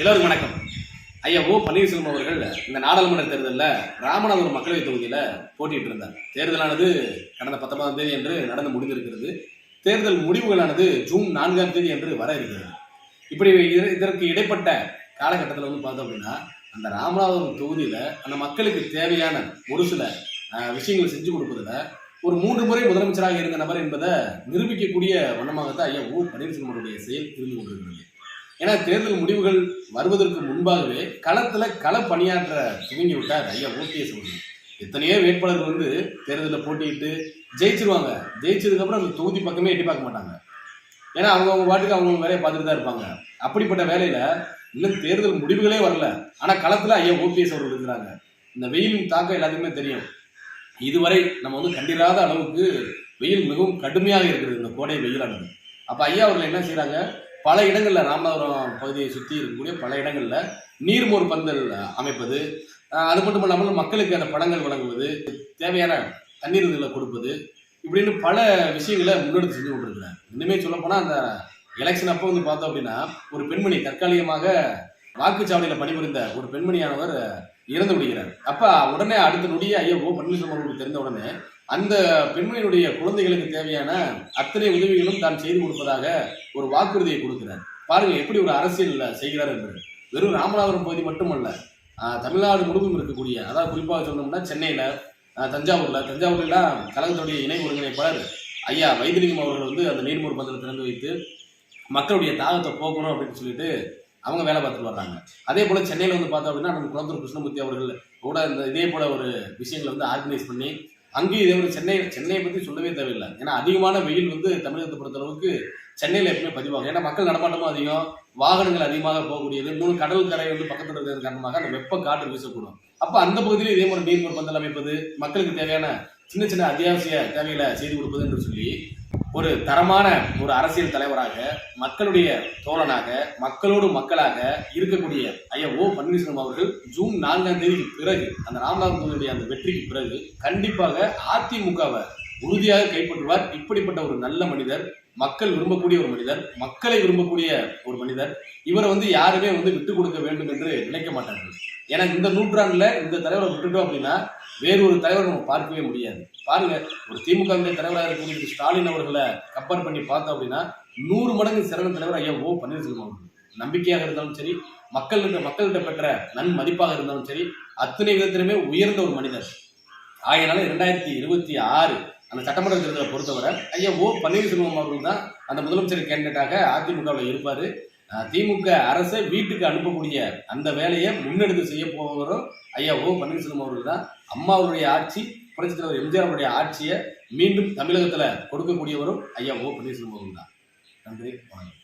எல்லோரும் வணக்கம். ஐயா ஓ பன்னீர்செல்வம் அவர்கள் இந்த நாடாளுமன்ற தேர்தலில் ராமநாதபுரம் மக்களவைத் தொகுதியில் போட்டியிட்டு இருந்தார். தேர்தலானது கடந்த பத்தொன்பதாம் தேதி என்று நடந்து முடிந்திருக்கிறது. தேர்தல் முடிவுகளானது ஜூன் நான்காம் தேதி என்று வர இருக்கிறது. இப்படி இதற்கு இடைப்பட்ட காலகட்டத்தில் வந்து பார்த்தோம் அப்படின்னா அந்த ராமநாதபுரம் தொகுதியில் அந்த மக்களுக்கு தேவையான ஒரு சில விஷயங்களை செஞ்சு கொடுப்பதில் ஒரு மூன்று முறை முதலமைச்சராக இருந்த நபர் என்பதை நிரூபிக்கக்கூடிய வண்ணமாகத்தான் ஐயா ஓ பன்னீர்செல்வம் அவருடைய செயல் இருந்து கொண்டிருக்கிறது. ஏன்னா தேர்தல் முடிவுகள் வருவதற்கு முன்பாகவே களத்தில் கள பணியாற்ற துவங்கி விட்டார் ஐயா ஓபிஎஸ் அவர்கள். எத்தனையோ வேட்பாளர்கள் வந்து தேர்தலில் போட்டியிட்டு ஜெயிச்சிருவாங்க. ஜெயிச்சதுக்கப்புறம் அந்த தொகுதி பக்கமே எட்டி பார்க்க மாட்டாங்க. ஏன்னா அவங்க அவங்க பாட்டுக்கு அவங்க வேலையை பார்த்துட்டு தான் இருப்பாங்க. அப்படிப்பட்ட வேலையில் இன்னும் தேர்தல் முடிவுகளே வரல. ஆனால் களத்தில் ஐயா ஓபிஎஸ் அவர்கள் இருக்கிறாங்க. இந்த வெயிலின் தாக்கம் எல்லாத்துக்குமே தெரியும். இதுவரை நம்ம வந்து கண்டிராத அளவுக்கு வெயில் மிகவும் கடுமையாக இருக்கிறது. இந்த கோடை வெயிலானது. அப்போ ஐயா அவர்கள் என்ன செய்கிறாங்க பல இடங்களில் ராமநாதபுரம் பகுதியை சுற்றி இருக்கக்கூடிய பல இடங்களில் நீர்மோர் பந்தல் அமைப்பது அது மட்டும் இல்லாமல் மக்களுக்கு அந்த படங்கள் வழங்குவது தேவையான தண்ணீர் இதில் கொடுப்பது இப்படின்னு பல விஷயங்களை முன்னெடுத்து செஞ்சு கொண்டிருக்கிறார். இன்னுமே சொல்ல அந்த எலெக்ஷன் அப்போ வந்து பார்த்தோம் அப்படின்னா ஒரு பெண்மணி தற்காலிகமாக வாக்குச்சாவடியில் பணிபுரிந்த ஒரு பெண்மணியானவர் இறந்து விடுகிறார். அப்ப உடனே அடுத்த நொடியே ஐயோ ஓ பன்னீர்செல்வம் அவர்களுக்கு தெரிந்த உடனே அந்த பெண்மணியினுடைய குழந்தைகளுக்கு தேவையான அத்தனை உதவிகளும் தான் செய்து கொடுப்பதாக ஒரு வாக்குறுதியை கொடுக்கிறார். பாருங்க எப்படி ஒரு அரசியல் செய்கிறார் என்று வெறும் ராமநாதபுரம் பகுதி மட்டுமல்ல தமிழ்நாடு முழுவதும் இருக்கக்கூடிய அதாவது குறிப்பாக சொன்னோம்னா சென்னையில தஞ்சாவூர்ல தஞ்சாவூர்லாம் கழகத்துடைய இணை ஒருங்கிணைப்பாளர் ஐயா வைத்திலிங்கம் அவர்கள் வந்து அந்த நீர்மூர் பந்தலை திறந்து வைத்து மக்களுடைய தாகத்தை போக்கணும் அப்படின்னு சொல்லிட்டு அவங்க வேலை பார்த்துட்டு வர்றாங்க. அதே போல் சென்னையில் வந்து பார்த்தோம் அப்படின்னா நம்ம குளத்தூர் கிருஷ்ணமூர்த்தி அவர்கள் கூட இந்த இதே போல் ஒரு விஷயங்களை வந்து ஆர்கனைஸ் பண்ணி அங்கேயும் இதே மாதிரி சென்னை சென்னையை பற்றி சொல்லவே தேவையில்லை. ஏன்னா அதிகமான வெயில் வந்து தமிழகத்தை பொறுத்த அளவுக்கு சென்னையில் எப்பவுமே பதிவாகும். ஏன்னா மக்கள் நடமாட்டமும் அதிகம் வாகனங்கள் அதிகமாக போகக்கூடியது மூணு கடல் கரை வந்து பக்கத்தில் இருக்கிறது காரணமாக அந்த வெப்ப காற்று வீசக்கூடும். அப்போ அந்த பகுதியில் இதே மாதிரி நீர்மூர் பந்தல் அமைப்பது மக்களுக்கு தேவையான சின்ன சின்ன அத்தியாவசிய தேவைகளை செய்து கொடுப்பது என்று சொல்லி ஒரு தரமான ஒரு அரசியல் தலைவராக மக்களுடைய தோழனாக மக்களோடு மக்களாக இருக்கக்கூடிய ஐயா ஓ பன்னீர்செல்வம் அவர்கள் ஜூன் நான்காம் தேதிக்கு பிறகு அந்த ராமநாதபுரம் தொகுதியுடைய அந்த வெற்றிக்கு பிறகு கண்டிப்பாக அதிமுகவை உறுதியாக கைப்பற்றுவார். இப்படிப்பட்ட ஒரு நல்ல மனிதர் மக்கள் விரும்பக்கூடிய ஒரு மனிதர் மக்களை விரும்பக்கூடிய ஒரு மனிதர் இவரை வந்து யாருமே வந்து விட்டு கொடுக்க வேண்டும் என்று நினைக்க மாட்டார்கள். ஏன்னா இந்த நூற்றாண்டுல இந்த தலைவரை விட்டுட்டோம் அப்படின்னா வேறு ஒரு தலைவரை நம்ம பார்க்கவே முடியாது. பாருங்க ஒரு திமுக தலைவராக இருக்கக்கூடிய ஸ்டாலின் அவர்களை கம்பேர் பண்ணி பார்த்தோம் அப்படின்னா நூறு மடங்கு சிறந்த தலைவர் ஐயா ஓ பன்னீர்செல்வம் அவர்கள். நம்பிக்கையாக இருந்தாலும் சரி மக்கள்கிட்ட மக்கள்கிட்ட பெற்ற நன் மதிப்பாக இருந்தாலும் சரி அத்தனை விதத்திலுமே உயர்ந்த ஒரு மனிதர். ஆகையினால இரண்டாயிரத்தி இருபத்தி ஆறு அந்த சட்டமன்ற தேர்தலை பொறுத்தவரை ஐயா ஓ பன்னீர்செல்வம் அவர்கள் தான் அந்த முதலமைச்சர் கேண்டிடேட்டாக அதிமுகவில் இருப்பார். திமுக அரசை வீட்டுக்கு அனுப்பக்கூடிய அந்த வேலையை முன்னெடுத்து செய்ய போகிறோம் ஐயா ஓ பன்னீர்செல்வம் அவர்கள் தான். அம்மா அவருடைய ஆட்சி புரட்சி தலைவர் எம்ஜிஆர் ஆட்சியை மீண்டும் தமிழகத்தில் கொடுக்கக்கூடியவரும் ஐயா ஓ பன்னீர்செல்வம் தான். நன்றி வணக்கம்.